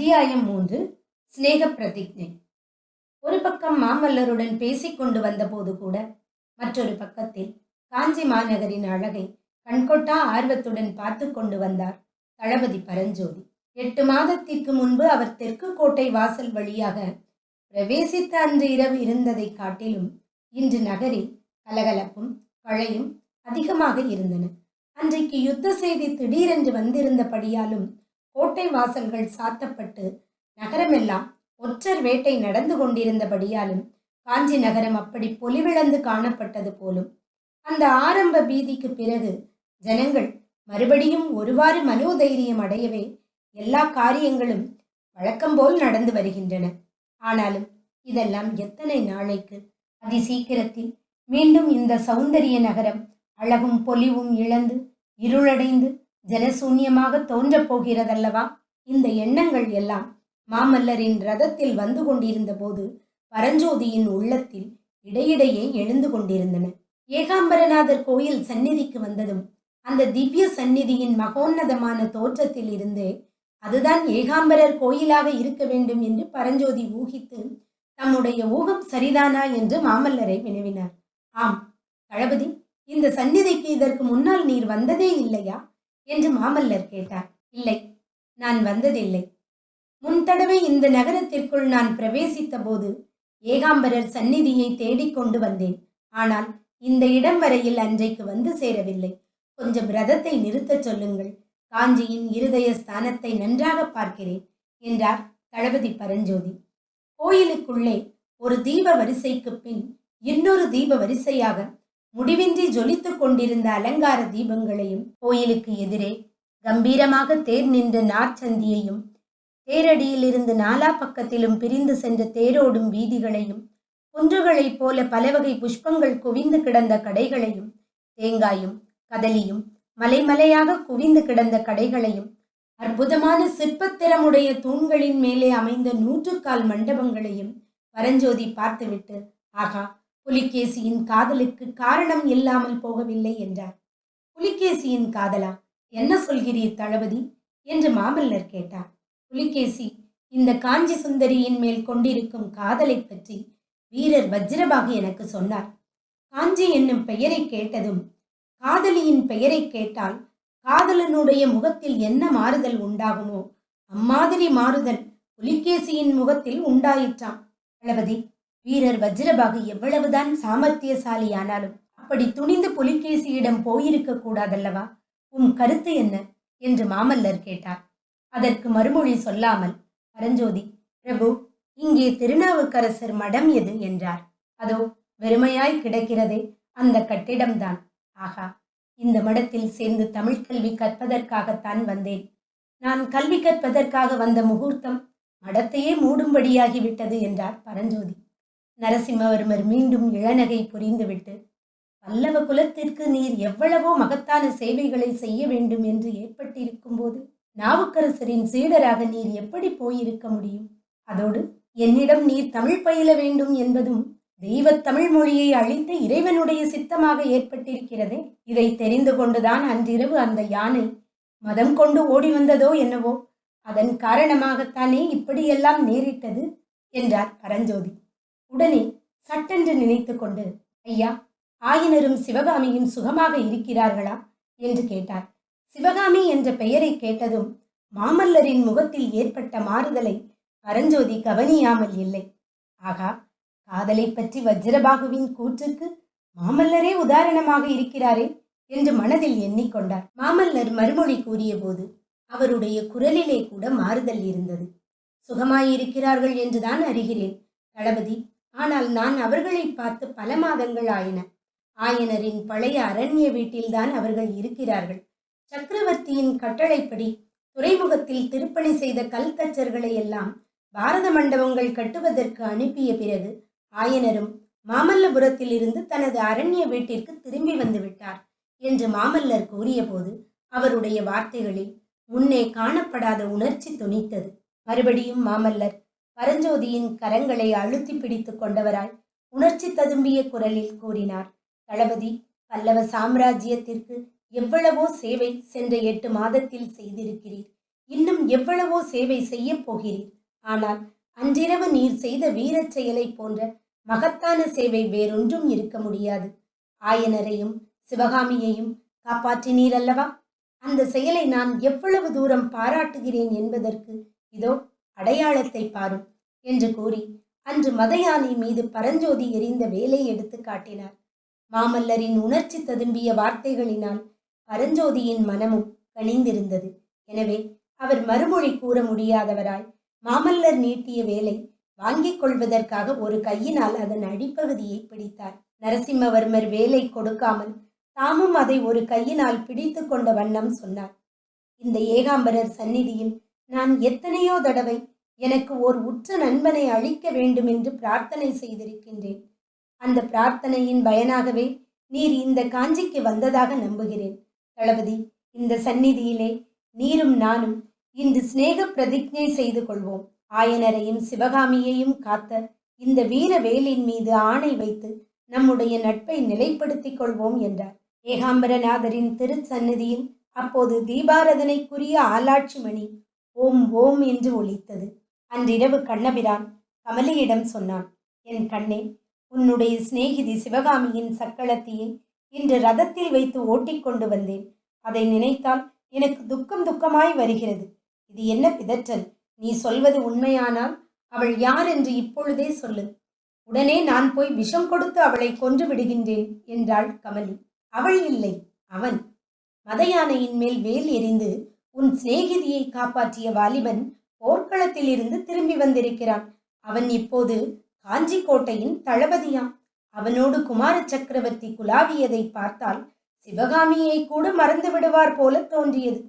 அத்தியாயம் மூன்று சிநேக பிரதிஜை ஒரு பக்கம் மாமல்லருடன் பேசிக்கொண்டு வந்தபோது கூட மற்றொரு பக்கத்தில் காஞ்சி மாநகரின் அழகை கண்கொட்டா ஆர்வத்துடன் பார்த்து கொண்டு வந்தார் தளபதி பரஞ்சோதி. எட்டு மாதத்திற்கு முன்பு அவர் தெற்கு கோட்டை வாசல் வழியாக பிரவேசித்த அன்று இரவு இருந்ததை காட்டிலும் இன்று நகரில் கலகலப்பும் கழையும் அதிகமாக இருந்தன. அன்றைக்கு யுத்த செய்தி திடீரென்று வந்திருந்தபடியாலும் கோட்டை வாசல்கள் சாத்தப்பட்டு நகரமெல்லாம் ஒற்றர் வேட்டை நடந்து கொண்டிருந்தபடியாலும் காஞ்சி நகரம் அப்படி பொலிவிழந்து காணப்பட்டது போலும் அந்த ஆரம்ப பீதிக்கு பிறகு ஜனங்கள் மறுபடியும் ஒருவாறு மனோதைரியம் அடையவே எல்லா காரியங்களும் வழக்கம்போல் நடந்து வருகின்றன. ஆனாலும் இதெல்லாம் எத்தனை நாளைக்கு? அதி சீக்கிரத்தில் மீண்டும் இந்த சௌந்தரிய நகரம் அழகும் பொலிவும் இழந்து இருளடைந்து ஜனசூன்யமாக தோன்றப் போகிறதல்லவா? இந்த எண்ணங்கள் எல்லாம் மாமல்லரின் ரதத்தில் வந்து கொண்டிருந்த போது பரஞ்சோதியின் உள்ளத்தில் இடையிடையே எழுந்து கொண்டிருந்தன. ஏகாம்பரநாதர் கோயில் சந்நிதிக்கு வந்ததும் அந்த திவ்ய சந்நிதியின் மகோன்னதமான தோற்றத்தில் இருந்தே அதுதான் ஏகாம்பரர் கோயிலாக இருக்க வேண்டும் என்று பரஞ்சோதி ஊகித்து தம்முடைய ஊகம் சரிதானா என்று மாமல்லரை வினவினார். ஆம் தளபதி இந்த சந்நிதிக்கு இதற்கு முன்னால் நீர் வந்ததே இல்லையா? என்று மாமல்லர் கேட்டார். இல்லை நான் வந்ததில்லை. முன் தடவை இந்த நகரத்திற்குள் நான் பிரவேசித்த போது ஏகாம்பரர் சந்நிதியை தேடிக்கொண்டு வந்தேன். ஆனால் இந்த இடம் வரையில் அன்றைக்கு வந்து சேரவில்லை. கொஞ்சம் ரதத்தை நிறுத்தச் சொல்லுங்கள். காஞ்சியின் இருதய ஸ்தானத்தை நன்றாக பார்க்கிறேன் என்றார் தளபதி பரஞ்சோதி. கோயிலுக்குள்ளே ஒரு தீப வரிசைக்கு பின் இன்னொரு தீப வரிசையாக முடிவின்றி ஜொலித்துக் கொண்டிருந்த அலங்கார தீபங்களையும் கோயிலுக்கு எதிரே கம்பீரமாக தேர் நின்ற நாற்சந்தியையும் தேரடியிலிருந்து நாலா பக்கத்திலும் பிரிந்து சென்ற தேரோடும் வீதிகளையும் குன்றுகளைப் போல பலவகை புஷ்பங்கள் குவிந்து கிடந்த கடைகளையும் தேங்காயும் கதலியும் மலைமலையாக குவிந்து கிடந்த கடைகளையும் அற்புதமான சிற்பத்திறமுடைய தூண்களின் மேலே அமைந்த நூற்றுக்கால் மண்டபங்களையும் பரஞ்சோதி பார்த்துவிட்டு ஆகா புலிகேசியின் காதலுக்கு காரணம் இல்லாமல் போகவில்லை என்றார். புலிகேசியின் காதலா? என்ன சொல்கிறீர் தளபதி? என்று மாமல்லர் கேட்டார். புலிகேசி இந்த காஞ்சி சுந்தரியின் மேல் கொண்டிருக்கும் காதலை பற்றி வீரர் வஜ்ரபாகு எனக்கு சொன்னார். காஞ்சி என்னும் பெயரை கேட்டதும் காதலியின் பெயரை கேட்டால் காதலனுடைய முகத்தில் என்ன மாறுதல் உண்டாகுமோ அம்மாதிரி மாறுதல் புலிகேசியின் முகத்தில் உண்டாயிற்றாம். தளபதி வீரர் வஜ்ரபாகு எவ்வளவுதான் சாமர்த்தியசாலியானாலும் அப்படி துணிந்து புலிகேசியிடம் போயிருக்க கூடாதல்லவா? உம் கருத்து என்ன? என்று மாமல்லர் கேட்டார். அதற்கு மறுமொழி சொல்லாமல் பரஞ்சோதி பிரபு இங்கே திருநாவுக்கரசர் மடம் எது? என்றார். அதோ வெறுமையாய் கிடக்கிறதே அந்த கட்டிடம்தான். ஆகா இந்த மடத்தில் சேர்ந்து தமிழ் கல்வி கற்பதற்காகத்தான் வந்தேன். நான் கல்வி கற்பதற்காக வந்த முகூர்த்தம் மடத்தையே மூடும்படியாகிவிட்டது என்றார் பரஞ்சோதி. நரசிம்மவர்மர் மீண்டும் இளநகை புரிந்துவிட்டு பல்லவ குலத்திற்கு நீர் எவ்வளவோ மகத்தான சேவைகளை செய்ய வேண்டும் என்று ஏற்பட்டிருக்கும் போது நாவுக்கரசரின் சீடராக நீர் எப்படி போயிருக்க முடியும்? அதோடு என்னிடம் நீர் தமிழ் பயில வேண்டும் என்பதும் தெய்வ தமிழ் மொழியை அழித்து இறைவனுடைய சித்தமாக ஏற்பட்டிருக்கிறதே இதை தெரிந்து கொண்டுதான் அன்றிரவு அந்த யானை மதம் கொண்டு ஓடி வந்ததோ என்னவோ அதன் காரணமாகத்தானே இப்படியெல்லாம் நேரிட்டது? என்றார் பரஞ்சோதி. உடனே சட்டென்று நினைத்து கொண்டு ஐயா ஆயனரும் சிவகாமியும் சுகமாக இருக்கிறார்களா? என்று கேட்டார். சிவகாமி என்ற பெயரை கேட்டதும் மாமல்லரின் முகத்தில் ஏற்பட்ட மாறுதலை பரஞ்சோதி கவனியாமல் இல்லை. ஆகா காதலை பற்றி வஜ்ரபாகுவின் கூற்றுக்கு மாமல்லரே உதாரணமாக இருக்கிறாரே? என்று மனதில் எண்ணிக்கொண்டார். மாமல்லர் மறுமொழி கூறியபோது அவருடைய குரலிலே கூட மாறுதல் இருந்தது. சுகமாயிருக்கிறார்கள் என்றுதான் அறிகிறேன். தளபதி ஆனால் நான் அவர்களை பார்த்து பல மாதங்கள் ஆயின ஆயனரின் பழைய அரண்ய வீட்டில்தான் அவர்கள் இருக்கிறார்கள். சக்கரவர்த்தியின் கட்டளைப்படி துறைமுகத்தில் திருப்பணி செய்த கல்தச்சர்களை எல்லாம் பாரத மண்டபங்கள் கட்டுவதற்கு அனுப்பிய பிறகு ஆயனரும் மாமல்லபுரத்தில் இருந்து தனது அரண்ய வீட்டிற்கு திரும்பி வந்துவிட்டார் என்று மாமல்லர் கூறியபோது அவருடைய வார்த்தைகளில் முன்னே காணப்படாத உணர்ச்சி துணித்தது. மறுபடியும் மாமல்லர் பரஞ்சோதியின் கரங்களை அழுத்தி பிடித்துக் கொண்டவராய் உணர்ச்சி ததும்பிய குரலில் கூறினார் தளபதி பல்லவ சாம்ராஜ்யத்திற்கு எவ்வளவோ சேவை சென்ற எட்டு மாதத்தில் செய்திருக்கிறீர். இன்னும் எவ்வளவோ சேவை செய்யப் போகிறீர். ஆனால் அன்றிரவு நீர் செய்த வீரச் செயலைப் போன்ற மகத்தான சேவை வேறொன்றும் இருக்க முடியாது. ஆயனரையும் சிவகாமியையும் காப்பாற்றினீர் அல்லவா? அந்த செயலை நான் எவ்வளவு தூரம் பாராட்டுகிறேன் என்பதற்கு இதோ அடையாளத்தை பாரும் என்று கூறி அன்று மதயானை மீது பரஞ்சோதி எறிந்த வேலை எடுத்து காட்டினார். மாமல்லரின் உணர்ச்சி ததும்பிய வார்த்தைகளினால் பரஞ்சோதியின் மனமும் கனிந்திருந்தது. எனவே அவர் மறுமொழி கூற முடியாதவராய் மாமல்லர் நீட்டிய வேலை வாங்கிக் கொள்வதற்காக ஒரு கையினால் அதன் அடிப்பகுதியை பிடித்தார். நரசிம்மவர்மர் வேலை கொடுக்காமல் தாமும் அதை ஒரு கையினால் பிடித்து கொண்ட வண்ணம் சொன்னார். இந்த ஏகாம்பரர் சந்நிதியில் நான் எத்தனையோ தடவை எனக்கு ஓர் உற்ற நண்பனை அழிக்க வேண்டும் என்று பிரார்த்தனை செய்திருக்கின்றேன். அந்த பிரார்த்தனையின் பயனாகவே நீர் இந்த காஞ்சிக்கு வந்ததாக நம்புகிறேன். தளபதி இந்த சந்நிதியிலே நீரும் நானும் இன்று சிநேக பிரதிஜை செய்து கொள்வோம். ஆயனரையும் சிவகாமியையும் காத்த இந்த வீர வேலின் மீது ஆணை வைத்து நம்முடைய நட்பை நிலைப்படுத்திக் கொள்வோம் என்றார். ஏகாம்பரநாதரின் திருச்சந்நிதியில் அப்போது தீபாரதனைக்குரிய ஆலாட்சி மணி ஓம் ஓம் என்று ஒலித்தது. அன்றிரவு கண்ணபிரான் கமலியிடம் சொன்னான் என் கண்ணே உன்னுடைய சிநேகிதி சிவகாமியின் சக்களத்தியை இன்று ரதத்தில் வைத்து ஓட்டிக்கொண்டு வந்தேன். அதை நினைத்தால் எனக்கு துக்கம் துக்கமாய் வருகிறது. இது என்ன பிதற்றல்? நீ சொல்வது உண்மையானால் அவள் யார் என்று இப்பொழுதே சொல்லு. உடனே நான் போய் விஷம் கொடுத்து அவளை கொன்று விடுகின்றேன் என்றாள் கமலி. அவள் இல்லை அவன். மதயானையின் மேல் வேல் எறிந்து உன் சிநேகிதியை காப்பாற்றிய வாலிபன் போர்க்களத்தில் இருந்து திரும்பி வந்திருக்கிறான். அவன் இப்போது காஞ்சி கோட்டையின் தளபதியாம். அவனோடு குமார சக்கரவர்த்தி குலாவியதை பார்த்தால் சிவகாமியை கூட மறந்து விடுவார் போல தோன்றியது.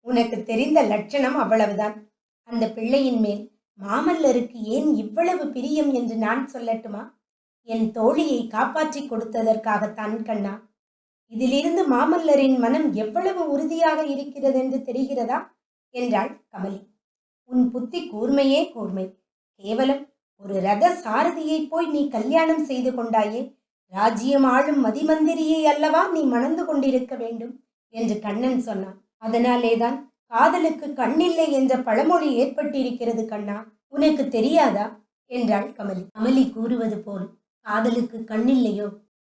உனக்கு தெரிந்த லட்சணம் அவ்வளவுதான். அந்த பிள்ளையின் மேல் மாமல்லருக்கு ஏன் இவ்வளவு பிரியம் என்று நான் சொல்லட்டுமா? என் தோழியை காப்பாற்றி கொடுத்ததற்காகத்தான் கண்ணா. இதிலிருந்து மாமல்லரின் மனம் எவ்வளவு உறுதியாக இருக்கிறது என்று தெரிகிறதா? என்றாள் கமலி. உன் புத்தி கூர்மையே கூர்மை. கேவலம் ஒரு ரத சாரதியை போய் நீ கல்யாணம் செய்து கொண்டாயே ராஜ்யம் ஆளும் மதிமந்திரியை அல்லவா நீ மணந்து கொண்டிருக்க வேண்டும்? என்று கண்ணன் சொன்னான். அதனாலேதான் காதலுக்கு கண்ணில்லை என்ற பழமொழி ஏற்பட்டிருக்கிறது கண்ணா. உனக்கு தெரியாதா? என்றாள் கமலி. கமலி கூறுவது போல் காதலுக்கு கண்ணில்லையோ?